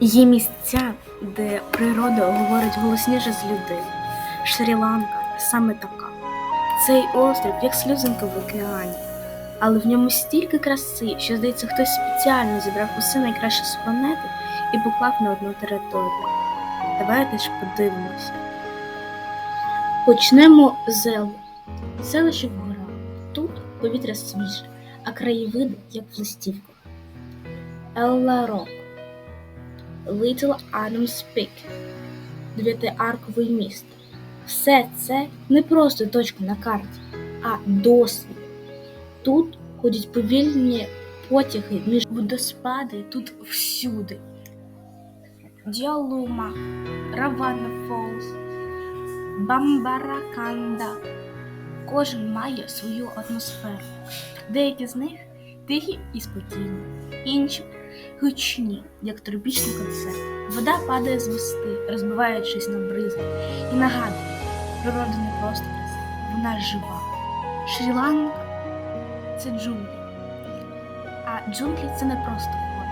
Є місця, де природа говорить голосніше з людей. Шрі-Ланка саме така. Цей острів, як сльозинка в океані, але в ньому стільки краси, що здається, хтось спеціально зібрав усе найкраще з планети і поклав на одну територію. Давайте ж подивимося. Почнемо з Елви. Селище в горах. Тут повітря свіже, а краєвиди, як в листівках. Елла Рок. Little Adams Peak, дев'ятиарковий міст. Все це не просто точка на карті, а досвід. Тут ходять повільні потяги між водоспади тут всюди. Діалума, Равана Фолз, Бамбараканда. Кожен має свою атмосферу. Деякі з них тихі і спокійні, інші гучні, як тропічний концерт. Вода падає з мости, розбиваючись на бризги, і нагадує, природа не просто красива, вона жива. Шрі-Ланка це джунглі. А джунглі це не просто гори.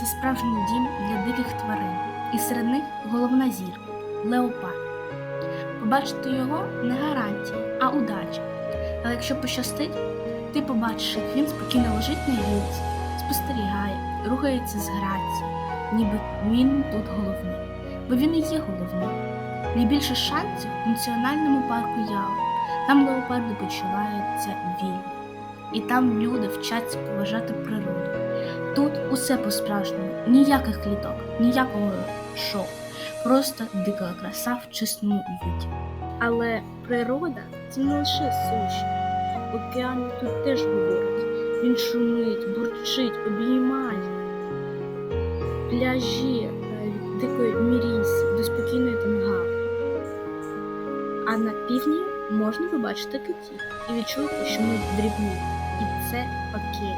Це справжній дім для диких тварин. І серед них головна зірка леопард. Побачити його не гарантія, а удача. Але якщо пощастить, ти побачиш, як він спокійно лежить на гілці, спостерігає, рухається з грацією, ніби він тут головний. Бо він і є головний. Найбільше шансів у національному парку Ява. Там леопарди почуваються вільно. І там люди вчаться поважати природу. Тут усе по-справжньому, ніяких кліток, ніякого шоу, просто дика краса в чистому виді. Але природа це не лише суші. Океан тут теж говорить. Він шумить, бурчить, обіймає. Пляжі е, дикої мірісі до спокійної Тонгави. А на півдні можна побачити китів і відчути, що ми дрібні. І це окей.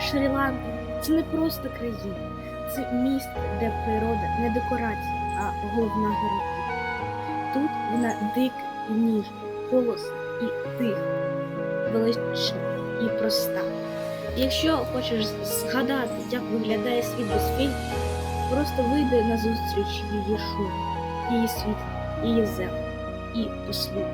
Шрі-Ланка це не просто країна, це місце, де природа не декорація, а головна героїня. Тут вона дика і ніжна, голосна і тиха, велична і проста. Якщо хочеш згадати, як виглядає світ без фільму, просто вийди на зустріч її шуму, її світ, її землю і послухай.